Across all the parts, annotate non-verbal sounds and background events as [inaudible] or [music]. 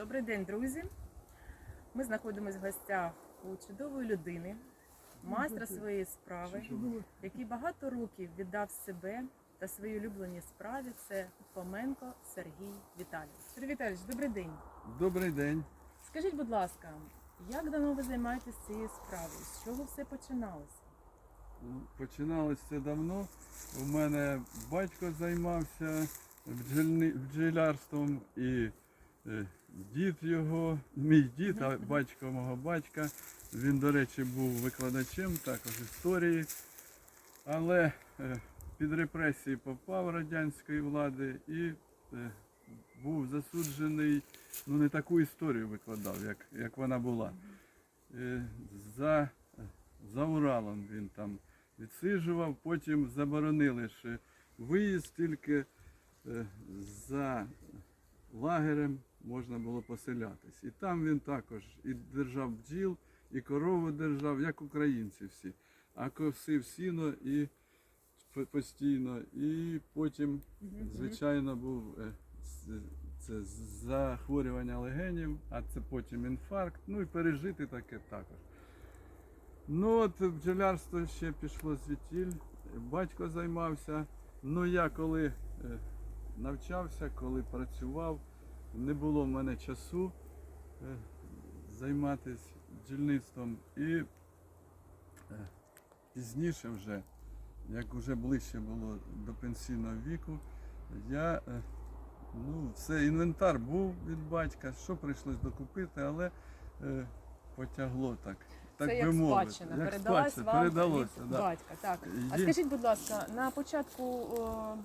Добрий день, друзі. Ми знаходимося в гостях у чудової людини, майстра своєї справи, який багато років віддав себе та своїй улюбленій справі. Це Фоменко Сергій Віталійович. Сергій Віталійович, добрий день. Добрий день. Скажіть, будь ласка, як давно ви займаєтесь цією справою? З чого все починалося? Ну, Починалось це давно. У мене батько займався бджільни- бджілярством і е, дід його, мій дід, а батько мого батька. Він, до речі, був викладачем також історії. Але е, під репресії попав радянської влади і е, був засуджений, ну не таку історію викладав, як, як вона була. Е, За, за Уралом він там відсиджував, потім заборонили ще виїзд, тільки за лагерем можна було поселятись. І там він також і держав бджіл, і корову держав, як українці всі. А косив сіно і постійно. І потім, звичайно, був е, це захворювання легенів, а це потім інфаркт, ну і пережити таке також. Ну от бджолярство ще пішло звідтіль, батько займався. Ну я коли е, навчався, коли працював, не було в мене часу е, займатися бджільництвом. І е, пізніше вже, як вже ближче було до пенсійного віку, я е, ну, все, інвентар був від батька, що прийшлось докупити, але потягло так. Так це як мовити. спадщина, Як передалась спадщина, вам передалося, від да. батька. Так. А Є- скажіть, будь ласка, на початку о,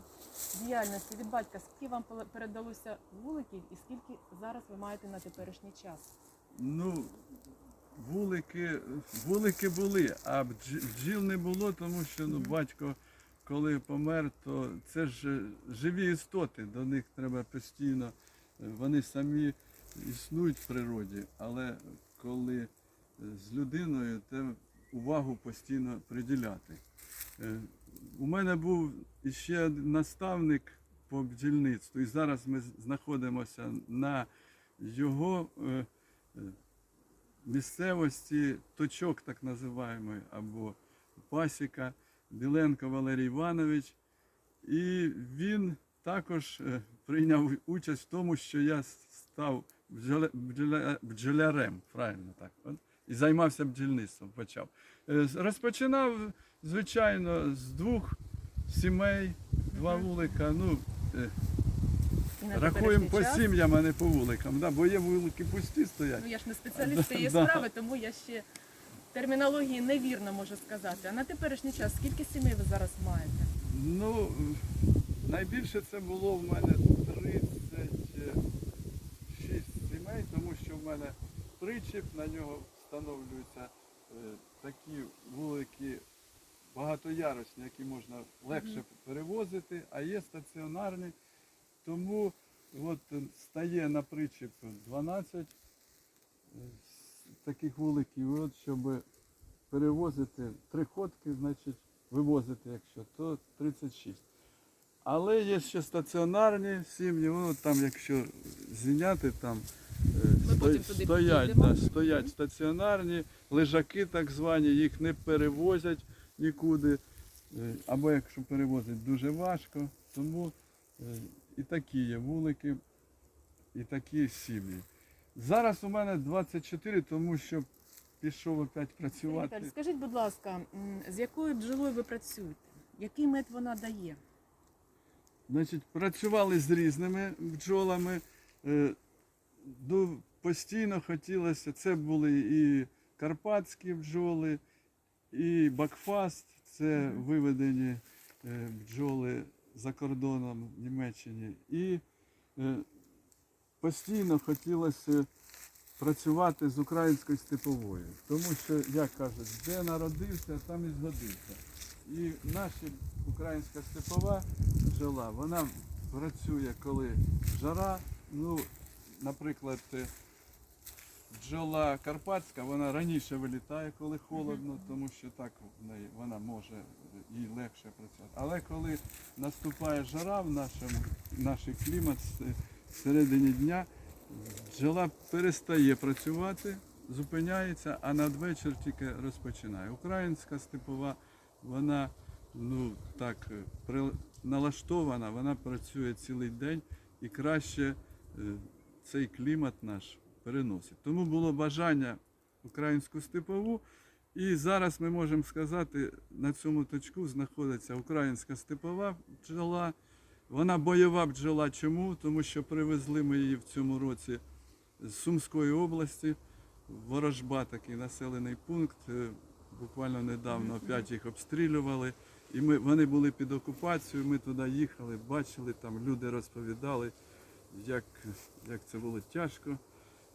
діяльності від батька, скільки вам передалося вуликів і скільки зараз ви маєте на теперішній час? Ну, вулики, вулики були, а бдж- бджіл не було, тому що ну, батько, коли помер, то це ж е, живі істоти, до них треба постійно, е, вони самі існують в природі, але коли з людиною, то увагу постійно приділяти. Е, У мене був один наставник по бджільництву, і зараз ми знаходимося на його е, е, місцевості, точок так називаємо, або пасіка Біленко Валерій Іванович. І він також прийняв участь в тому, що я став бджоля- бджоля- бджолярем, правильно так. І займався бджільництвом. Почав. Е, Розпочинав, звичайно, з двох сімей, два вулика. Ну, е, рахуємо по час? сім'ям, а не по вуликам. Да, бо є вулики пусті стоять. Ну я ж не спеціаліст цієї [laughs] Да. справи, тому я ще термінології невірно можу сказати. А на теперішній час скільки сімей ви зараз маєте? Ну, найбільше це було в мене 36 сімей, тому що в мене причіп, на нього встановлюються е, такі вулики багатоярусні, які можна легше перевозити, а є стаціонарні. Тому от стає на причіп 12 е, таких вуликів, і от щоб перевозити три ходки, значить вивозити, якщо, то 36. Але є ще стаціонарні сім'ї, ну там, якщо зіняти, там сто- стоять, да, стоять стаціонарні, лежаки так звані, їх не перевозять нікуди. Е, Або якщо перевозять дуже важко, тому е, і такі є вулики, і такі сім'ї. Зараз у мене 24, тому що пішов опять працювати. скажіть, будь ласка, з якою бджолою ви працюєте? Який мед вона дає? Значить, працювали з різними бджолами. Ну, постійно хотілося, це були і карпатські бджоли, і бакфаст, це виведені е, бджоли за кордоном в Німеччині. І е, постійно хотілося працювати з українською степовою. Тому що, як кажуть, де народився, там і згодився. І наша українська степова бджола, вона працює, коли жара. Ну, наприклад, е, бджола карпатська, вона раніше вилітає, коли холодно, тому що так в неї вона може їй легше працювати. Але коли наступає жара в нашому, наш клімат с- всередині дня, бджола перестає працювати, зупиняється, а надвечір тільки розпочинає. Українська степова, вона ну так е, при- налаштована, вона працює цілий день і краще е, цей клімат наш переносить. Тому було бажання українську степову. І зараз ми можемо сказати, на цьому точку знаходиться українська степова бджола. Вона бойова бджола. Чому? Тому що привезли ми її в цьому році з Сумської області. Ворожба такий населений пункт. Е, Буквально недавно опять їх обстрілювали. І ми, вони були під окупацією, ми туди їхали, бачили, там люди розповідали, як, як це було тяжко,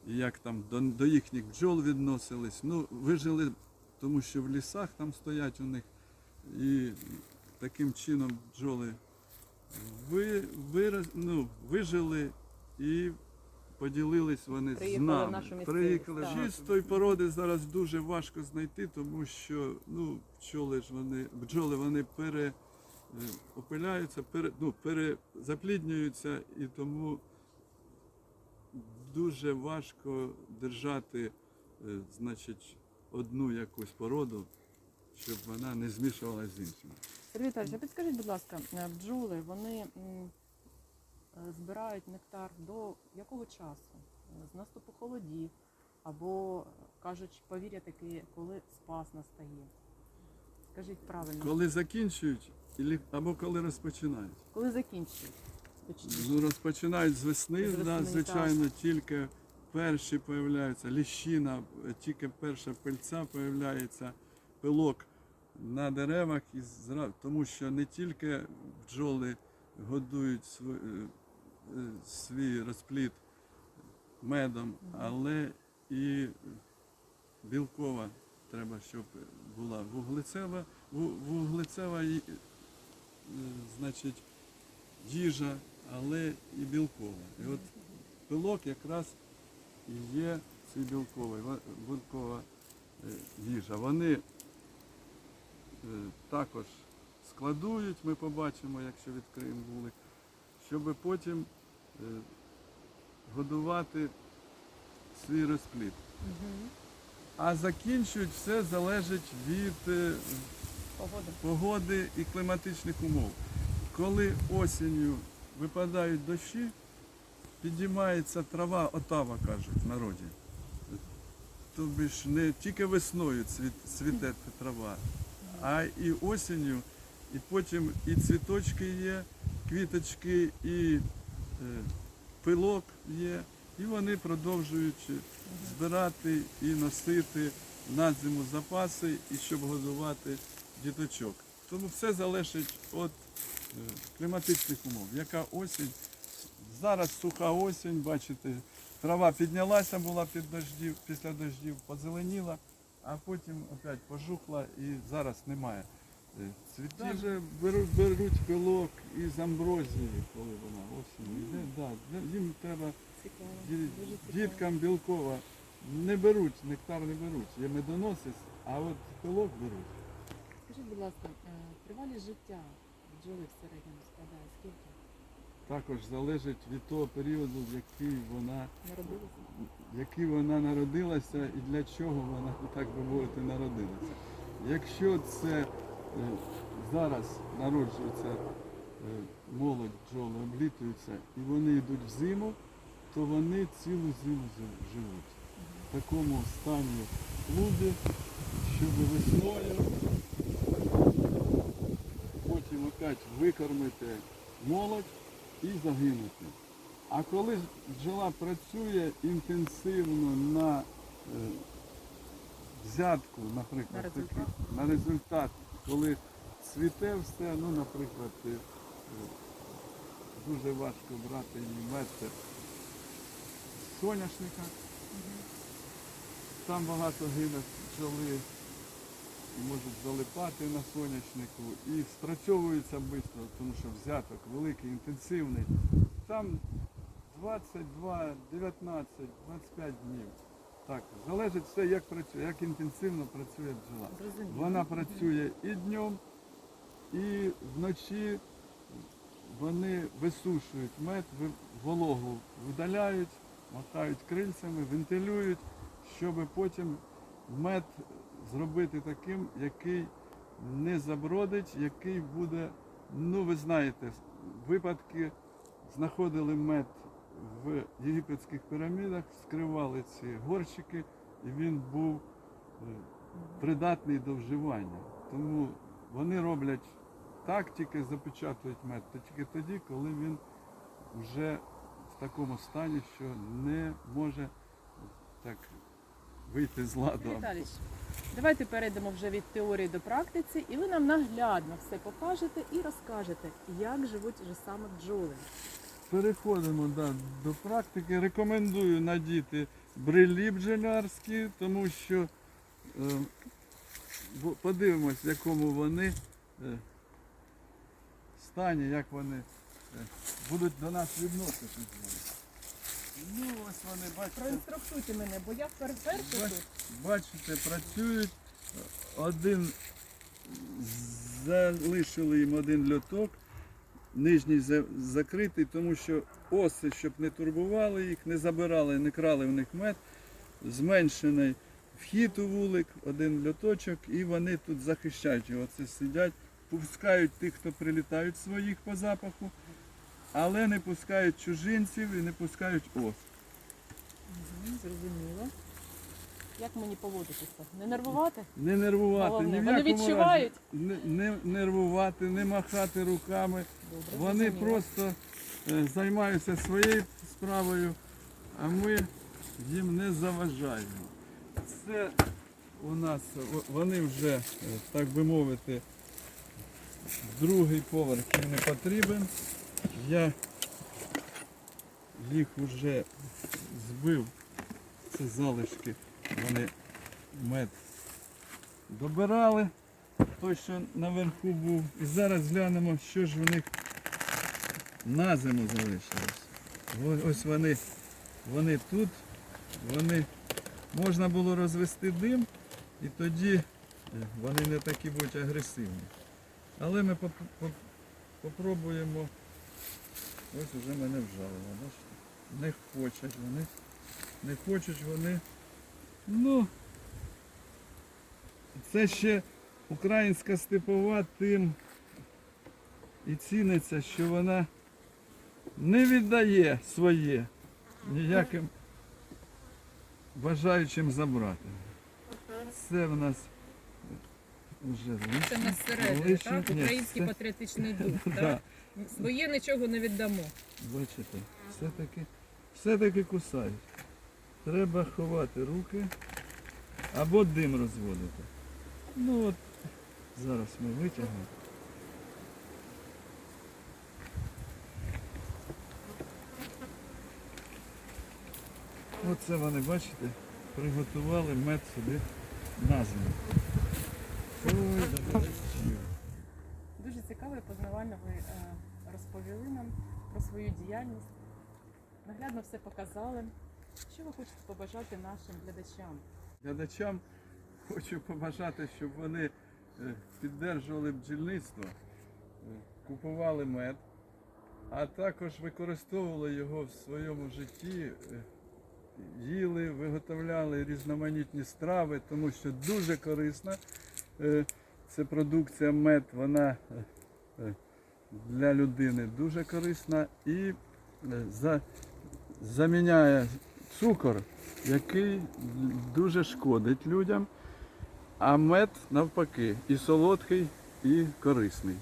і як там до, до їхніх бджол відносились. Ну, вижили, тому що в лісах там стоять у них. І таким чином бджоли ви, вираз, ну, вижили і поділились вони Приїхали з в нами. нашу місцевість, Приїхали. так. Чистої породи зараз дуже важко знайти, тому що ну, пчоли ж вони, бджоли вони пере, опиляються, пере, ну, перезапліднюються і тому дуже важко держати е, значить, одну якусь породу, щоб вона не змішувалася з іншими. Сергій Віталійович, а підскажіть, будь ласка, е, бджоли вони е, збирають нектар до якого часу? Е, З наступу холодів або е, кажуть, повір'я таке, коли спас настає. Скажіть правильно, Коли закінчують або коли розпочинають. коли закінчують? Ну, розпочинають з весни, З весни, звичайно, тільки перші появляються, ліщина, е, тільки перша пильця появляється, пилок на деревах, і зра- тому що не тільки бджоли годують свій, свій розплід медом, але і білкова треба, щоб була вуглецева, вуглецева е, значить, їжа, але і білкова. І от пилок якраз і є цей білковий, білкова е, їжа. Вони е, також складують, ми побачимо, якщо відкриємо вулик, щоб потім годувати свій розплід. А закінчують все залежить від е, Погода. погоди і кліматичних умов. Коли осінню випадають дощі, підіймається трава, отава кажуть в народі. Тобі ж не тільки весною цвіт, цвіте трава, а і осінню, і потім і цвіточки є, квіточки, і е, пилок є, і вони продовжують збирати і носити на зиму запаси, і щоб годувати діточок. Тому все залежить від е, кліматичних умов. Яка осінь? Зараз суха осінь, бачите, трава піднялася була під дождів, після дождів позеленіла, а потім опять пожухла і зараз немає. Е, цвітів. Даже беруть, беруть пилок із амброзії, коли вона осінь йде. Да, для- їм треба Цікаво. Ді- Дуже цікаво. Діткам білкова не беруть, нектар не беруть. Є медоносець, а от пилок беруть. Скажіть, будь ласка, е, тривалість життя бджоли в середньому складає скільки? Також залежить від того періоду, в який вона, Народилися? який вона народилася і для чого вона, так би мовити, народилася. Якщо це зараз народжується е, молодь бджоли, облітуються і вони йдуть в зиму, то вони цілу зиму живуть. В такому стані плуди, щоб весною потім опять викормити молодь і загинути. А коли бджола працює інтенсивно на е, взятку, наприклад, На результат. на результат, коли цвіте все, ну, наприклад, е, дуже важко брати мед соняшника. Там багато гине і можуть залипати на соняшнику і спрацьовуються швидко, тому що взяток великий, інтенсивний. Там 22, 19, 25 днів. Так, залежить все, як працює, як інтенсивно працює бджола. Вона працює і днем, і вночі вони висушують мед, вологу видаляють, махають крильцями, вентилюють, щоб потім мед зробити таким, який не забродить, який буде, ну ви знаєте, випадки знаходили мед в єгипетських пірамідах, вскривали ці горщики, і він був е, придатний до вживання. Тому вони роблять так, тільки запечатують мед, то тільки тоді, коли він вже в такому стані, що не може так вийти з ладу. Віталіч, давайте перейдемо вже від теорії до практиці, і ви нам наглядно все покажете і розкажете, як живуть вже саме бджоли. Переходимо да, до практики. Рекомендую надіти брелі бджолярські, тому що е, подивимось, в якому вони е, стані, як вони е, будуть до нас відноситись. Ну, ось вони, бачите, Проінструктуйте мене, бо я вперше Бач- тут. Бачите, працюють. Один залишили їм один льоток, нижній закритий, тому що оси, щоб не турбували їх, не забирали, не крали в них мед, зменшений вхід у вулик, один льоточок, і вони тут захищають його. Це сидять, пускають тих, хто прилітають своїх по запаху, але не пускають чужинців і не пускають ос. Зрозуміло. Як мені поводитися? Не нервувати? Не нервувати, Головне, ні в вони якому відчувають? разі не, не нервувати, не махати руками. Добре, Вони зрозуміло. просто е, займаються своєю справою, а ми їм не заважаємо. Це у нас о, вони вже, е, так би мовити, другий поверх їм не потрібен. Я їх вже збив, це залишки, вони мед добирали, той, що наверху був. І зараз глянемо, що ж в них на зиму залишилось. Ось вони, вони тут, вони можна було розвести дим, і тоді е, вони не такі будуть агресивні. Але ми поп- поп- попробуємо. Ось вже мене вжалило. Бачите? Не хочуть вони. Не хочуть вони. Ну, це ще українська степова тим і ціниться, що вона не віддає своє ніяким бажаючим забрати. Це в нас вже Це в нас всередині, так? Український патріотичний дух, [laughs] так? Своє нічого не віддамо. бачите, все-таки, все-таки кусають. Треба ховати руки або дим розводити. Ну от зараз ми витягнемо. Оце вони, бачите, приготували мед сюди на зиму. Ой, добре. Дуже цікаво і познавально ви е, розповіли нам про свою діяльність. Наглядно все показали. Що ви хочете побажати нашим глядачам? Глядачам хочу побажати, щоб вони е, піддержували бджільництво, е, купували мед, а також використовували його в своєму житті, е, їли, виготовляли різноманітні страви, тому що дуже корисна це продукція мед, вона для людини дуже корисна і за, заміняє цукор, який дуже шкодить людям, а мед навпаки і солодкий, і корисний.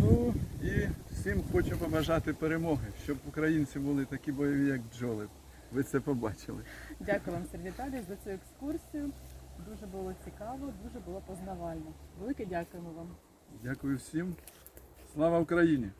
Ну і всім хочу побажати перемоги, щоб українці були такі бойові, як бджоли. Ви це побачили. Дякую вам, Сергій Віталійович, за цю екскурсію. Дуже було цікаво, дуже було познавально. Велике дякуємо вам. Дякую всім. Слава Україні!